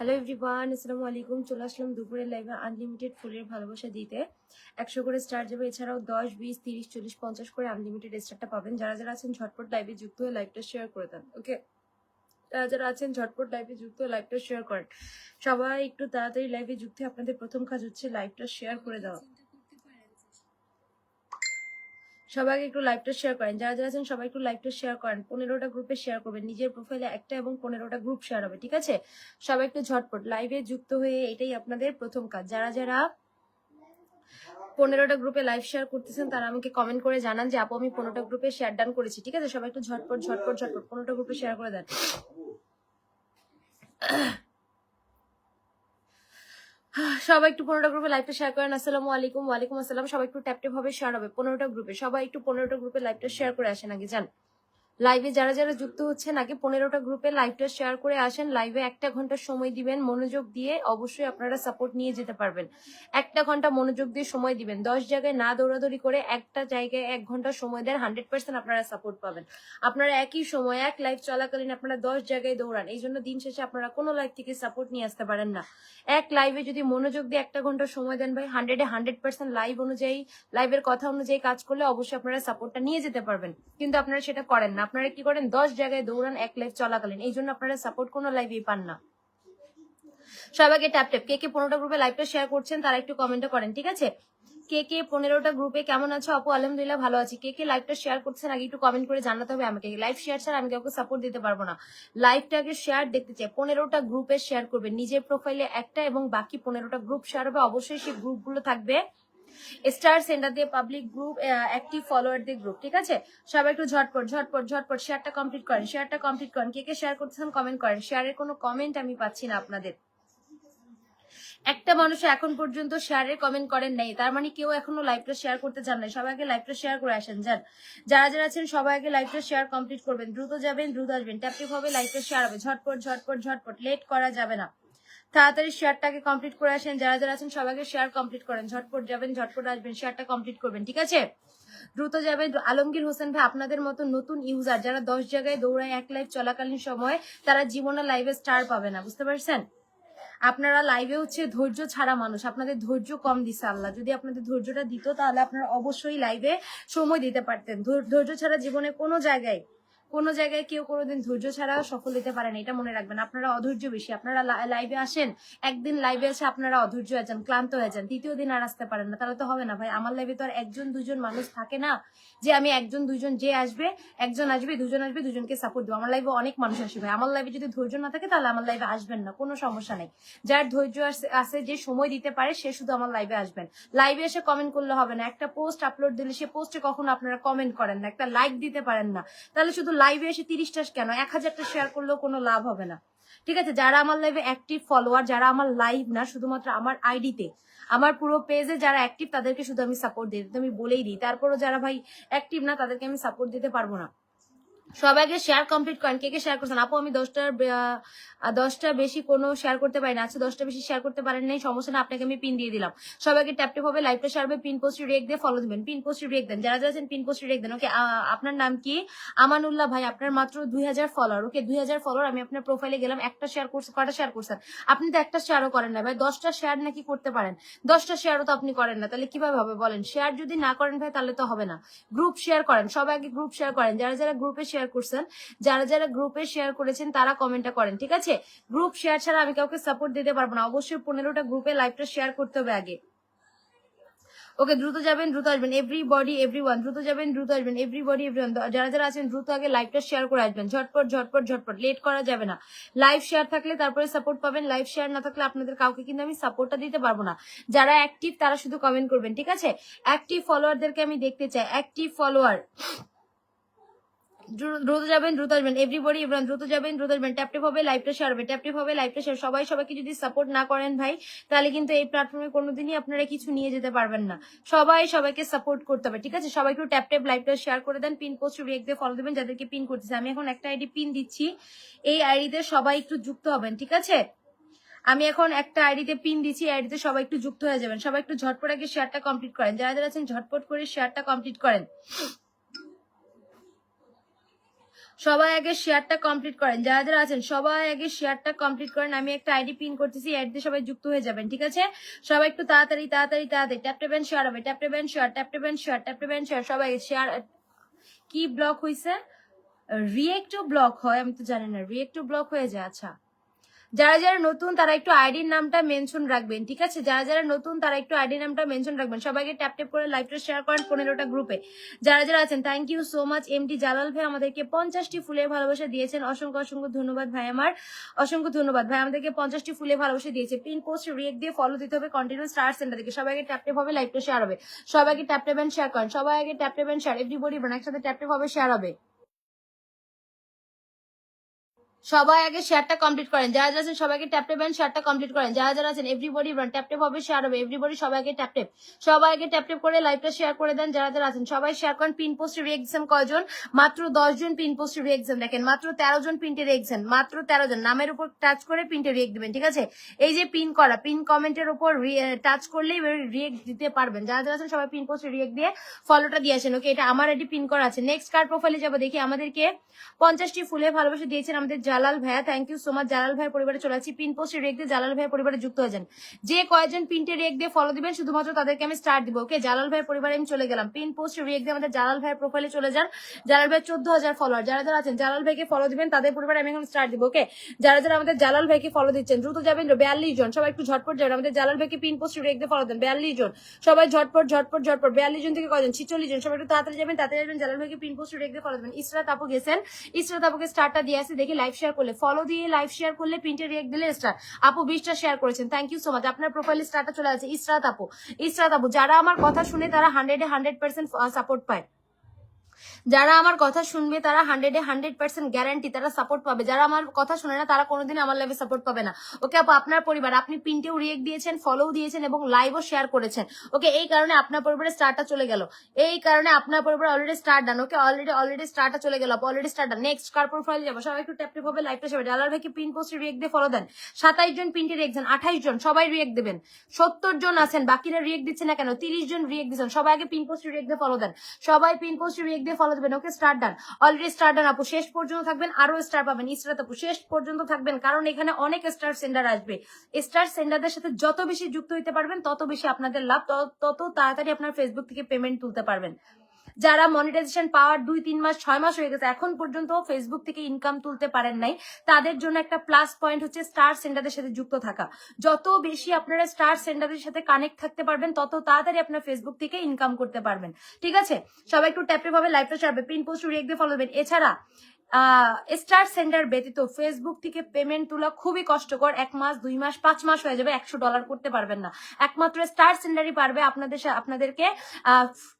Hello everyone আসসালামু আলাইকুম চলে আসলাম দুপুরের লাইভে আনলিমিটেড ফুলের ভালোবাসা দিতে। একশো করে স্টার যাবে। এছাড়াও দশ, বিশ, তিরিশ, চল্লিশ, পঞ্চাশ করে আনলিমিটেড স্টারটা পাবেন। যারা যারা আছেন ঝটপট লাইভে যুক্ত হয়ে লাইভটা শেয়ার করে দেন ওকে যারা যারা আছেন ঝটপট লাইভে যুক্ত হয়ে লাইভটা শেয়ার করেন। সবাই একটু তাড়াতাড়ি লাইভে যুক্ত আপনাদের প্রথম কাজ হচ্ছে লাইভটা শেয়ার করে দেওয়া। সবাইকে একটু লাইভটা শেয়ার করেন। যারা যারা আছেন, সবাই একটু লাইভটা শেয়ার করেন। পনেরোটা গ্রুপে শেয়ার করবেন। নিজের প্রোফাইলে একটা এবং পনেরোটা গ্রুপ শেয়ার হবে, ঠিক আছে? সবাই একটু ঝটপট লাইভে যুক্ত হয়ে এটাই আপনাদের প্রথম কাজ। যারা যারা পনেরোটা গ্রুপে লাইভ শেয়ার করতেছেন, তারা আমাকে কমেন্ট করে জানান যে, আপু, আমি পনেরোটা গ্রুপে শেয়ার ডান করেছি। ঠিক আছে? সবাই একটু ঝটপট ঝটপট ঝটপট পনেরোটা গ্রুপে শেয়ার করে দেন। সবাই একটু পনেরোটা গ্রুপে লাইভটা শেয়ার করেন। আসসালামু আলাইকুম, ওয়ালাইকুম আসসালাম। সবাই একটু ট্যাপ ট্যাপ হবে শেয়ার হবে। পনেরোটা গ্রুপে সবাই একটু পনেরোটা গ্রুপে লাইভটা শেয়ার করে আসেন আগে যান লাইভে যারা যারা যুক্ত হচ্ছেন, আগে পনেরোটা গ্রুপে লাইভটা শেয়ার করে আসেন। লাইভে একটা ঘণ্টা সময় দিবেন, মনোযোগ দিয়ে অবশ্যই আপনারা সাপোর্ট নিয়ে যেতে পারবেন। একটা ঘণ্টা মনোযোগ দিয়ে সময় দিবেন। দশ জায়গায় না দৌড়াদৌড়ি করে একটা জায়গায় এক ঘণ্টা সময় দেন হান্ড্রেড পার্সেন্ট আপনারা সাপোর্ট পাবেন। আপনারা একই সময়, এক লাইভ চলাকালীন আপনারা দশ জায়গায় দৌড়ান। এই জন্য দিন শেষে আপনারা কোনো লাইভ থেকে সাপোর্ট নিয়ে আসতে পারেন না। এক লাইভে যদি মনোযোগ দিয়ে একটা ঘণ্টা সময় দেন ভাই হান্ড্রেডে হান্ড্রেড পার্সেন্ট লাইভ অনুযায়ী লাইভের কথা অনুযায়ী কাজ করলে অবশ্যই আপনারা সাপোর্টটা নিয়ে যেতে পারবেন। কিন্তু আপনারা সেটা করেন না। আপনারা কি করেন? দশ জায়গায় দৌড়ান, এক লাইভ চলাকালীন। এই জন্য আপনারা সাপোর্ট কোনো লাইভেই পান না। সবাইকে ট্যাপ ট্যাপ কে কে পনেরোটা গ্রুপে লাইভটা শেয়ার করছেন, তারা একটু কমেন্টে করেন, ঠিক আছে? কে কে পনেরোটা গ্রুপে কেমন আছো? আপু, আলহামদুলিল্লাহ ভালো আছি। কে কে লাইভটা শেয়ার করছেন, আগে একটু কমেন্ট করে জানাতে হবে আমাকে। লাইভ শেয়ার ছাড়া আমি কাউকে সাপোর্ট দিতে পারব না। লাইভটাকে শেয়ার দেখতে চাই। পনেরোটা গ্রুপে শেয়ার করবে নিজের প্রোফাইলে একটা এবং বাকি পনেরোটা গ্রুপ শেয়ার হবে। অবশ্যই সেই গ্রুপগুলো থাকবে। স্টার সেন্টার দিয়ে পাবলিক গ্রুপ অ্যাক্টিভ ফলোয়ার দিয়ে গ্রুপ ঠিক আছে? সবাই একটু ঝটপট ঝটপট ঝটপট শেয়ারটা কমপ্লিট করেন শেয়ারটা কমপ্লিট করেন। কে কে শেয়ার করতেছেন কমেন্ট করেন। শেয়ারের কোনো কমেন্ট আমি পাচ্ছি না আপনাদের। একটা মানুষ এখন পর্যন্ত শেয়ারের কমেন্ট করেন নাই। তার মানে কেউ এখনও লাইভটা শেয়ার করতে চান নাই। সবাই আগে লাইভটা শেয়ার করে আসেন, যান। যারা যারা আছেন সবাইকে লাইভটা শেয়ার কমপ্লিট করবেন। দ্রুত যাবেন, দ্রুত আসবেন। ট্যাপটিপ হবে লাইভটা শেয়ার হবে। ঝটপট ঝটপট ঝটপট। লেট করা যাবে না। তাড়াতাড়ি শেয়ারটাকে কমপ্লিট করে আসেন। যারা যারা আছেন, সবাইকে শেয়ার কমপ্লিট করেন। ঝটপট যাবেন, ঝটপট আসবেন শেয়ারটা কমপ্লিট করবেন, ঠিক আছে? দ্রুত যাবেন। আলমগীর হোসেন ভাই, আপনাদের মতো নতুন ইউজার যারা দশ জায়গায় দৌড়ায় এক লাইভ চলাকালীন সময়, তারা জীবনে লাইভে স্টার পাবে না, বুঝতে পারছেন? আপনারা লাইভে হচ্ছে ধৈর্য ছাড়া মানুষ। আপনাদের ধৈর্য কম দিছে আল্লাহ। যদি আপনাদের ধৈর্যটা দিত, তাহলে আপনারা অবশ্যই লাইভে সময় দিতে পারতেন। ধৈর্য ছাড়া জীবনে কোনো জায়গায় কোনো জায়গায় কেউ কোনোদিন ধৈর্য ছাড়া সফল হতে পারেন, এটা মনে রাখবেন। আপনারা অধৈর্য বেশি, আপনারা লাইভে আসেন, একদিন লাইভে এসে আপনারা অধৈর্য হয়ে যান, ক্লান্ত হয়ে যান তৃতীয় দিন আর আসতে পারেন না, তাহলে তো হবে না ভাই। আমার লাইভে তো আর একজন, দুজন মানুষ থাকে না যে আমি একজন, দুজন যে আসবে, একজন আসবে, দুজন আসবে, দুজনকে সাপোর্ট দেবো। আমার লাইভে অনেক মানুষ আসবে আমার লাইভে যদি ধৈর্য না থাকে, তাহলে আমার লাইভে আসবেন না, কোনো সমস্যা নেই। যার ধৈর্য আছে, যে সময় দিতে পারে, সে শুধু আমার লাইভে আসবেন। লাইভে এসে কমেন্ট করলে হবে না। একটা পোস্ট আপলোড দিলে সে পোস্টে কখনো আপনারা কমেন্ট করেন না, একটা লাইক দিতে পারেন না। তাহলে শুধু লাইভে এসে তিরিশটা কেন? এক হাজারটা শেয়ার করলেও কোনো লাভ হবে না। ঠিক আছে? যারা আমার লাইভে অ্যাক্টিভ ফলোয়ার যারা আমার লাইভ না, শুধুমাত্র আমার আইডিতে আমার পুরো পেজে যারা অ্যাক্টিভ তাদেরকে শুধু আমি সাপোর্ট দিই আমি বলেই দিই। তারপরও যারা ভাই অ্যাক্টিভ না, তাদেরকে আমি সাপোর্ট দিতে পারব না। সবাইকে শেয়ার কমপ্লিট করেন। কে কে শেয়ার করছেন? আপু, আমি দশটার দশটার বেশি কোনো শেয়ার করতে পারি না। আচ্ছা দশটা বেশি শেয়ার করতে পারেন নাই, সমস্যা না, আপনাকে আমি পিন দিয়ে দিলাম। সবাইকে ট্যাপ ট্যাপ হবে লাইভটা হবে পিন পোস্টে রেক দিয়ে ফলো দিবেন। পিন পোস্টে রেক দেন। যারা যারা পিন পোস্টে রেক দেন। ওকে আপনার নাম কি? আমানুল্লাহ ভাই, আপনার মাত্র দুই হাজার ফলোয়ার ওকে দুই হাজার ফলোয়ার আমি আপনার প্রোফাইলে গেলাম, একটা শেয়ার করছে কটা শেয়ার করছেন? আপনি তো একটা শেয়ারও করেন না ভাই। দশটা শেয়ার নাকি করতে পারেন। দশটা শেয়ারও তো আপনি করেন না। তাহলে কীভাবে হবে বলেন? শেয়ার যদি না করেন ভাই, তাহলে তো হবে না। গ্রুপ শেয়ার করেন। সবাই আগে গ্রুপ শেয়ার করেন। যারা যারা গ্রুপে শেয়ার করছেন। যারা যারা গ্রুপে শেয়ার করেছেন, তারা কমেন্টটা করেন, ঠিক আছে? গ্রুপ শেয়ার ছাড়া আমি কাউকে সাপোর্ট দিতে পারব না। অবশ্যই পনেরোটা গ্রুপে লাইভটা শেয়ার করতে হবে আগে। ওকে দ্রুত যাবেন, দ্রুত আসবেন। এভরি বডি এভরি ওয়ান দ্রুত যাবেন, দ্রুত আসবেন। এভরি বডি এভরি ওয়ান যারা যারা আছেন, দ্রুত আগে লাইভটা শেয়ার করে আসবেন। ঝটপট ঝটপট ঝটপট লেট করা যাবে না। লাইভ শেয়ার থাকলে তারপরে সাপোর্ট পাবেন। লাইভ শেয়ার না থাকলে আপনাদের কাউকে কিন্তু আমি সাপোর্টটা দিতে পারব না। যারা অ্যাক্টিভ তারা শুধু কমেন্ট করবেন, ঠিক আছে? অ্যাক্টিভ ফলোয়ারদেরকে আমি দেখতে চাই। অ্যাক্টিভ ফলোয়ার দ্রুত যাবেন, দ্রুত আসবেন। এভরিবডি এভরিওয়ান দ্রুত যাবেন, দ্রুত আসবেন। ট্যাপটিপ হবে লাইভটা শেয়ার হবে ট্যাপটিপ হবে লাইভটা শেয়ার সবাই সবাইকে যদি সাপোর্ট না করেন ভাই, তাহলে কিন্তু এই প্ল্যাটফর্মে কোনোদিনই আপনারা কিছু নিয়ে যেতে পারবেন না। সবাই সবাইকে সাপোর্ট করতে হবে, ঠিক আছে? সবাই একটু ট্যাপ ট্যাপ লাইভটা শেয়ার করে দেন পিন পোস্ট রিয়েক্ট দিয়ে ফলো দেবেন, যাদেরকে পিন করতেছে। আমি এখন একটা আইডি পিন দিচ্ছি। এই আইডিতে সবাই একটু যুক্ত হবেন, ঠিক আছে? আমি এখন একটা আইডিতে পিন দিচ্ছি আইডিতে সবাই একটু যুক্ত হয়ে যাবেন। সবাই একটু ঝটপট আগে শেয়ারটা কমপ্লিট করেন। যারা যারা আছেন, ঝটপট করে শেয়ারটা কমপ্লিট করেন। সবাই আগে শেয়ারটা কমপ্লিট করেন। যারা যারা আছেন, সবাই আগে শেয়ারটা কমপ্লিট করেন। আমি একটা আইডি পিন করতেছি অ্যাড দিয়ে সবাই যুক্ত হয়ে যাবেন, ঠিক আছে? সবাই একটু তাড়াতাড়ি তাড়াতাড়ি তাড়াতাড়ি ট্যাপ টেবেন শেয়ার হবে ট্যাপ টেবেন শেয়ার ট্যাপ টেবেন শেয়ার ট্যাপ টেবেন শেয়ার সবাই শেয়ার কি ব্লক হয়েছে রিয়েক্টও ব্লক হয়, আমি তো জানি না রিয়েক্টও ব্লক হয়ে যায় আচ্ছা। যারা যারা নতুন, তারা একটু আইডির নামটা মেনশন রাখবেন, ঠিক আছে? যারা যারা নতুন, তারা একটু আইডির নামটা মেনশন রাখবেন। সবাইকে ট্যাপ ট্যাপ করে লাইভটা শেয়ার করেন পনেরোটা গ্রুপে যারা যারা আছেন thank you so much M T Jalal ভাই আমাদেরকে পঞ্চাশটি ফুলের ভালোবাসা দিয়েছেন। অসংখ্য অসংখ্য ধন্যবাদ ভাই আমার। অসংখ্য ধন্যবাদ ভাই আমাদেরকে পঞ্চাশটি ফুলের ভালোবাসা দিয়েছে। পিন পোস্ট রিয়েক্ট দিয়ে ফলো দিতে হবে কন্টিনিউ স্টার সেন্টার থেকে। সবাইকে ট্যাপ ট্যাপ হবে লাইভটা শেয়ার হবে। সবাইকে ট্যাপ ট্যাপ শেয়ার করেন। সবাই আগে ট্যাপ ট্যাপ শেয়ার এভরিবডি একসাথে ট্যাপ ট্যাপ হবে শেয়ার হবে। সবাই আগে শেয়ারটা কমপ্লিট করেন। যারা যারা আছেন, সবাইকে ট্যাপ টেপ শেয়ারটা কমপ্লিট করেন। যারা যারা আছেন এভরিবডি ট্যাপ টেপ হবে শেয়ার হবে। এভরিবডি সবাইকে ট্যাপ টেপ সবাইকে ট্যাপ টেপ করে লাইভটা শেয়ার করে দেন, যারা যারা আছেন। সবাই শেয়ার করেন পিন পোস্টের এক্সাম কয়জন? মাত্র দশ জন পিন পোস্টের এক্সাম দেখেন। মাত্র তেরো জন প্রিন্টের এক্সাম মাত্র তেরো জন। নামের উপর টাচ করে প্রিন্টে রিয়েক্ট দিবেন, ঠিক আছে? এই যে পিন করা পিন কমেন্টের উপর টাচ করলেই রিয়েক্ট দিতে পারবেন। যারা যারা আছেন, সবাই পিন পোস্টে রিয়েক্ট দিয়ে ফলোটা দিয়ে আসেন। ওকে এটা আমার এটি পিন করা আছে। নেক্সট কার্ড প্রোফাইলে যাব, দেখি আমাদেরকে পঞ্চাশটি ফুলে ভালোবাসা দিয়েছেন আমাদের জালাল ভাইয়া thank you so much Jalal ভাইয়ের পরিবারে চলে আসছি। পিন পোস্টে রেক দিয়ে জালাল ভাইয়ের পরিবারে যুক্ত হয়ে যান। যে কয়েকজন পিনটে রেক দিয়ে ফলো দিবেন, শুধুমাত্র তাদেরকে আমি স্টার্ট দিব। ওকে জালাল ভাইয়ের পরিবারে আমি চলে গেলাম। পিন পোস্টে রেক দিয়ে আমাদের জালাল ভাইয়ের প্রোফাইলে চলে যান। জালাল ভাই চোদ্দ হাজার ফলোয়ার যারা যারা আছেন, জালাল ভাইকে ফলো দিবেন, তাদের পরিবারে আমি এখন স্টার্ট দিব। ওকে যারা যারা আমাদের জালাল ভাইকে ফলো দিচ্ছেন, দ্রুত যাবেন বিয়াল্লিশ জন। সবাই একটু ঝটপট যাবেন। আমাদের জালাল ভাইকে পিন পোস্টে রেক দিয়ে ফলো দেন। বিয়াল্লিশ জন। সবাই ঝটপট ঝটপট ঝটপট। বিয়াল্লিশ জন থেকে কজন ছিচল্লিশ জন। সবাই একটু তাড়াতাড়ি যাবেন তাড়াতাড়ি যাবেন জালাল ভাইকে পিন পোস্টে রেক দিয়ে ফলো দেবেন। ইসরাত আপু গেছেন ইসরাত আপুকে স্টারটা দিয়ে আসি। দেখি লাইভ শেয়ার করলে ফলো দিয়ে লাইভ শেয়ার করলে প্রিন্টে রিয়েক্ট দিলে স্টার আপু বিশটা শেয়ার করেছেন থ্যাংক ইউ সো মাচ আপনার প্রোফাইলে স্টারটা চলে আছে ইসরাত আপু ইসরাত আপু, যারা আমার কথা শুনে তারা হান্ড্রেডে হান্ড্রেড পার্সেন্ট সাপোর্ট পায়। যারা আমার কথা শুনবে, তারা হান্ড্রেডে হান্ড্রেড পার্সেন্ট গ্যারান্টি তারা সাপোর্ট পাবে। যারা আমার কথা শুনে না, তারা কোনোদিন আমার লাইভে সাপোর্ট পাবে না। ওকে আপু, আপনার পরিবার, আপনি প্রিন্টেও রিয়েক্ট দিয়েছেন ফলো দিয়েছেন এবং লাইভও শেয়ার করেছেন। ওকে এই কারণে আপনার পরিবারে স্টারটা চলে গেল। এই কারণে আপনার পরিবার already star done okay already already স্টারটা চলে গেল অলরেডি স্টার ডান নেক্সট কার প্রোফাইল যাব? সবাই একটু ট্যাপ হবে লাইভটা সবাই। ডালার ভাইকে পিন পোস্টে রিয়েক্ট দিয়ে ফলো দেন। সাতাইশ জন প্রিন্টে রিয়েক্ট দেন, আঠাইশ জন, সবাই রিয়েক্ট দেবেন। সত্তর জন আছেন, বাকিরা রিয়েক্ট দিচ্ছে না কেন? তিরিশ জন রিয়েক্ট দিচ্ছেন, সবাই আগে পিন পোস্টে রিয়েক্ট দিয়ে ফলো দেন। সবাই পিন পোস্টে রিয়েক্ট দিয়ে ফলো দেবেন। Okay star done already star done আপু। শেষ পর্যন্ত থাকবেন। আরও স্টার পাবেন। ইসরাত আপু, শেষ পর্যন্ত থাকবেন। কারণ এখানে অনেক স্টার সেন্ডার আসবে। স্টার সেন্ডারদের সাথে যত বেশি যুক্ত হইতে পারবেন, তত বেশি আপনাদের লাভ, তত তাড়াতাড়ি আপনার ফেসবুক থেকে পেমেন্ট তুলতে পারবেন। যারা মনিটাইজেশন পাওয়ার দুই, তিন মাস, ছয় মাস হয়ে গেছে, এখন পর্যন্ত ফেসবুক থেকে ইনকাম তুলতে পারেন নাই। তাদের জন্য একটা প্লাস পয়েন্ট হচ্ছে স্টার সেন্টারদের সাথে যুক্ত থাকা। যত বেশি আপনারা স্টার সেন্টারদের সাথে কানেক্ট থাকতে পারবেন, তত তাড়াতাড়ি আপনার ফেসবুক থেকে ইনকাম করতে পারবেন। ঠিক আছে? সবাই একটু ট্যাপে ভাবে লাইভটা ছাড়বে। পিন পোস্ট রিয়েক্ট দিয়ে ফলো দেবেন এছাড়া স্টার সেন্টার ব্যতীত ফেসবুক থেকে পেমেন্ট তোলা খুবই কষ্টকর। এক মাস, দুই মাস, পাঁচ মাস হয়ে যাবে, একশো ডলার করতে পারবেন না। একমাত্র স্টার পারবে আপনাদের আপনাদেরকে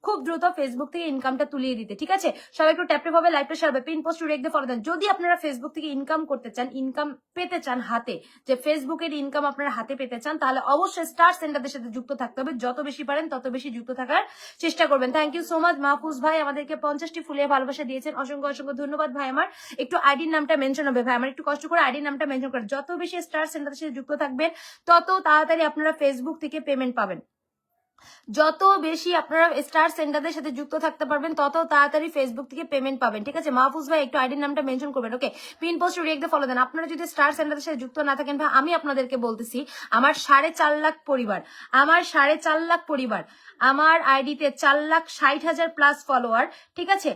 খুব দ্রুত ফেসবুক থেকে ইনকামটা তুলিয়ে দিতে, ঠিক আছে? সবাই একটু ভাবে সারবে পিন পোস্ট ফলো দেন যদি আপনারা ফেসবুক থেকে ইনকাম করতে চান ইনকাম পেতে চান হাতে, যে ফেসবুকের ইনকাম আপনারা হাতে পেতে চান, তাহলে অবশ্যই স্টার সেন্টারদের সাথে যুক্ত থাকতে হবে। যত বেশি পারেন, তত বেশি যুক্ত থাকার চেষ্টা করবেন। Thank you so much Mahfuz ভাই, আমাদেরকে পঞ্চাশটি ফুলিয়ে ভালোবাসা দিয়েছেন। অসংখ্য অসংখ্য ধন্যবাদ ভাই, আমার একটু আইডির নামটা মেনশন হবে ভাই, আমার একটু কষ্ট করে আইডির নামটা মেনশন করেন যত বেশি স্টার সেন্টারের সাথে যুক্ত থাকবেন, তত তাড়াতাড়ি আপনারা ফেসবুক থেকে পেমেন্ট পাবেন। যত বেশি আপনারা স্টার সেন্টারদের সাথে যুক্ত থাকতে পারবেন, তত তাড়াতাড়ি ফেসবুক থেকে পেমেন্ট পাবেন। ঠিক আছে? মাহফুজ ভাই, একটু আইডির নামটা মেনশন করবেন okay pin post react follow দেন আপনারা যদি স্টার সেন্টারদের সাথে যুক্ত না থাকেন, ভাই, আমি আপনাদেরকে বলতেছি, আমার সাড়ে চার লাখ পরিবার, আমার সাড়ে চার লাখ পরিবার, আমার আইডিতে চার লাখ ষাট হাজার প্লাস ফলোয়ার ঠিক আছে?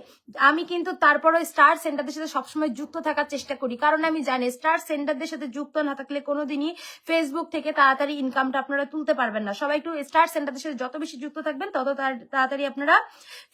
আমি কিন্তু তারপরও স্টার সেন্টারদের সাথে সবসময় যুক্ত থাকার চেষ্টা করি। কারণ আমি জানি, স্টার সেন্টারদের সাথে যুক্ত না থাকলে কোনোদিনই ফেসবুক থেকে তাড়াতাড়ি ইনকামটা আপনারা তুলতে পারবেন না। সবাই একটু স্টার সেন্টারদের সাথে যত বেশি যুক্ত থাকবেন, তত তাড়াতাড়ি আপনারা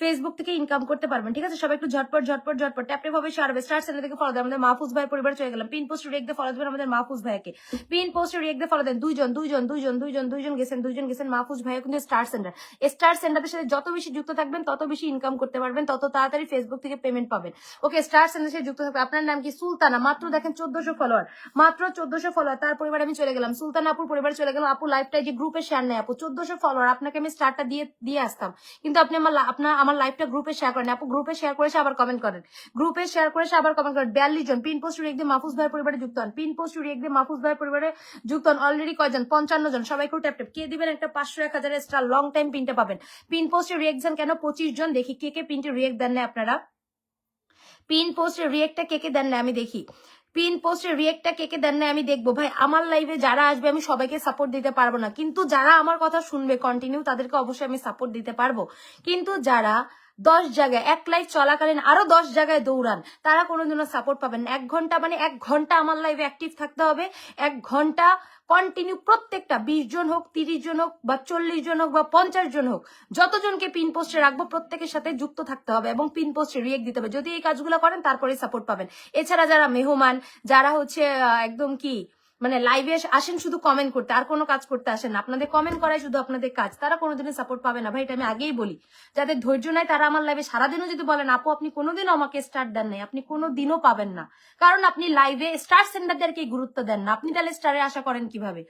ফেসবুক থেকে ইনকাম করতে পারবেন। ঠিক আছে? সবাই একটু ঝটপট ঝটপট ঝটপট। ট্যাপে ভাবে, সারবে। স্টার সেন্টার থেকে ফলো দেন। আমাদের মাহফুজ ভাই পরিবার চলে গেলাম। পিন পোস্ট রেখ ফলো দেবেন আমাদের মাহফুজ ভাইকে। পিন পোস্ট রেখ ফলো দেন। দুইজন দুইজন দুইজন দুইজন দুইজন গেছেন দুইজন গেছেন মাহফুজ ভাইও কিন্তু স্টার সেন্টার স্টার সেন্টারের সাথে যত বেশি যুক্ত থাকবেন, তত বেশি ইনকাম করতে পারবেন, তত তাড়াতাড়ি ফেসবুক থেকে পেমেন্ট পাবেন। ওকে স্টার সেন্টারের সাথে যুক্ত থাকবে। আপনার নাম কি? সুলতানা। মাত্র দেখেন চোদ্দশো ফলোয়ার মাত্র চোদ্দশো ফলোয়ার তার পরিবার আমি চলে গেলাম। সুলতানা আপুর পরিবার চলে গেলাম। আপু লাইফটা যে গ্রুপে শেয়ার নেই আপু। চোদ্দশো ফলোয়ার আপনাকে আমি স্টারটা দিয়ে দিয়ে আসতাম। কিন্তু আপনি আমার আপনার, আমার লাইফটা গ্রুপে শেয়ার করেন আপু গ্রুপে শেয়ার করেছে আবার কমেন্ট করেন। গ্রুপে শেয়ার করেছে আবার কমেন্ট করেন। বিয়াল্লিশ জন, পিন পোস্ট রিয়েক্ট মাহফুজ ভাইয়ের পরিবারে যুক্ত হন। পিন পোস্ট রিয়েক্ট মাহফুজ ভাইয়ের পরিবারে যুক্ত হন। অলরেডি কয়জন? পঞ্চান্ন জন। সবাই একটু ট্যাপ ট্যাপ কে দিবেন একটা পাঁচশো এক হাজারের স্টার লং টাইম পিনটা পাবেন। পিন পোস্টে রিয়েক্ট কেন? পঁচিশ জন। দেখি কে কে পিনটে রিয়েক্ট দেন না আপনারা। পিন পোস্টের রিয়েক্টটা কে কে দেন না আমি দেখি। পিন পোস্টের রিয়েক্টটা কে কে দেন না আমি দেখব। ভাই, আমার লাইভে যারা আসবে, আমি সবাইকে সাপোর্ট দিতে পারব না। কিন্তু যারা আমার কথা শুনবে কন্টিনিউ তাদেরকে অবশ্যই আমি সাপোর্ট দিতে পারব। কিন্তু যারা দশ জায়গায়, এক লাইভ চলাকালীন আরও দশ জায়গায় দৌড়ান, তারা কোনোদিনও সাপোর্ট পাবেন এক ঘণ্টা মানে এক ঘণ্টা আমার লাইভে অ্যাক্টিভ থাকতে হবে। এক ঘণ্টা কন্টিনিউ প্রত্যেকটা বিশ জন হোক, তিরিশ জন হোক, বা চল্লিশ জন হোক, বা পঞ্চাশ জন হোক, যতজনকে পিন পোস্টে রাখব প্রত্যেকের সাথে যুক্ত থাকতে হবে এবং পিন পোস্টে রিয়েক্ট দিতে হবে। যদি এই কাজগুলো করেন, তারপরে সাপোর্ট পাবেন। এছাড়া যারা মেহমান, যারা হচ্ছে একদম কি মানে লাইভে আসেন শুধু কমেন্ট করতে, আর কোনো কাজ করতে আসেন আপনাদের কমেন্ট করাই শুধু আপনাদের কাজ। তারা কোনোদিনই সাপোর্ট পাবে না। ভাই, এটা আমি আগেই বলি। যাদের ধৈর্য নাই, তারা আমার লাইভে সারাদিনও যদি বলেন, আপু, আপনি কোনোদিনও আমাকে স্টার্ট দেন নাই। আপনি কোনো দিনও পাবেন না। কারণ আপনি লাইভে স্টার সেন্টারদেরকে গুরুত্ব দেন না। আপনি তাহলে স্টারে আশা করেন কীভাবে?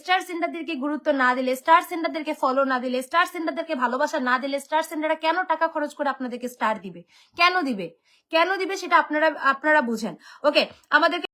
স্টার সেন্টারদেরকে গুরুত্ব না দিলে স্টার সেন্টারদেরকে ফলো না দিলে স্টার সেন্টারদেরকে ভালোবাসা না দিলে স্টার সেন্টাররা কেন টাকা খরচ করে আপনাদেরকে স্টার দিবে? কেন দিবে? কেন দিবে সেটা আপনারা আপনারা বুঝেন। ওকে আমাদেরকে